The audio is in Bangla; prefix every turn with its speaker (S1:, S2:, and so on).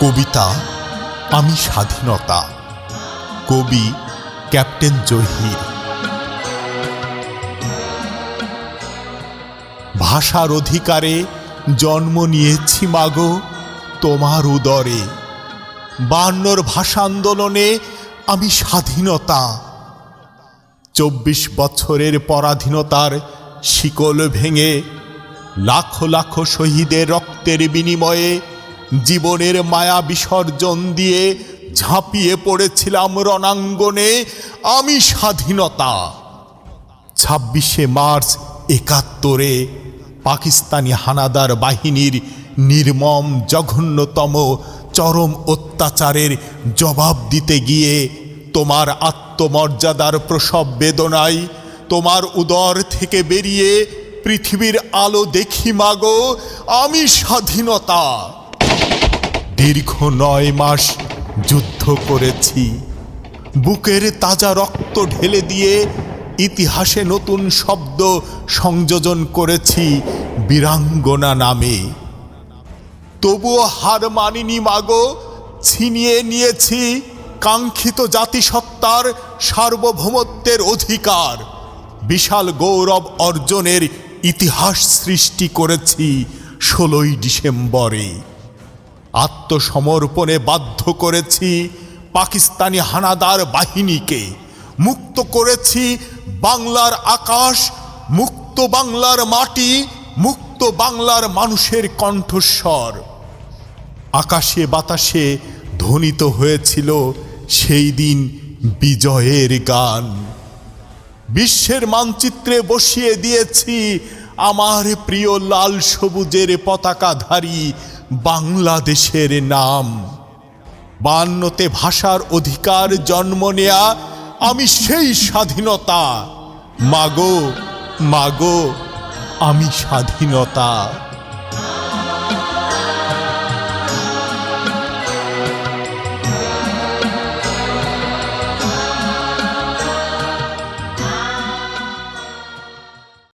S1: কবিতা, আমি স্বাধীনতা। কবি, ক্যাপ্টেন জহির। ভাষার অধিকারে জন্ম নিয়েছি মাগো, তোমার উদরে। বান্নর ভাষা আন্দোলনে আমি স্বাধীনতা। চব্বিশ বছরের পরাধীনতার শিকল ভেঙে লাখো লাখো শহীদের রক্তের বিনিময়ে জীবনের মায়া বিসর্জন দিয়ে ঝাঁপিয়ে পড়েছিলাম রণাঙ্গনে। আমি স্বাধীনতা। ছাব্বিশে মার্চ একাত্তরে পাকিস্তানি হানাদার বাহিনীর নির্মম, জঘন্যতম, চরম অত্যাচারের জবাব দিতে গিয়ে তোমার আত্মমর্যাদার প্রসব বেদনায় তোমার উদর থেকে বেরিয়ে পৃথিবীর আলো দেখি মাগো, আমি স্বাধীনতা। দীর্ঘ নয় মাস যুদ্ধ করেছি। বুকের তাজা রক্ত ঢেলে দিয়ে ইতিহাসে নতুন শব্দ সংযোজন করেছি বীরাঙ্গনা নামে। তবুও হার মানিনি মাগো, ছিনিয়ে নিয়েছি কাঙ্ক্ষিত জাতিসত্তার সার্বভৌমত্বের অধিকার। বিশাল গৌরব অর্জনের ইতিহাস সৃষ্টি করেছি ষোলোই ডিসেম্বরে। আত্মসমর্পণে বাধ্য করেছি পাকিস্তানি হানাদার বাহিনীকে। মুক্ত করেছি বাংলার আকাশ, মুক্ত বাংলার মাটি, মুক্ত বাংলার মানুষের কণ্ঠস্বর। আকাশে বাতাসে ধ্বনিত হয়েছিল সেই দিন বিজয়ের গান। বিশ্বের মানচিত্রে বসিয়ে দিয়েছি আমার প্রিয় লাল সবুজের পতাকাধারী বাংলাদেশের নাম। বান্নতে ভাষার অধিকার জন্ম নেয়া আমি সেই স্বাধীনতা। মাগো মাগো, আমি স্বাধীনতা।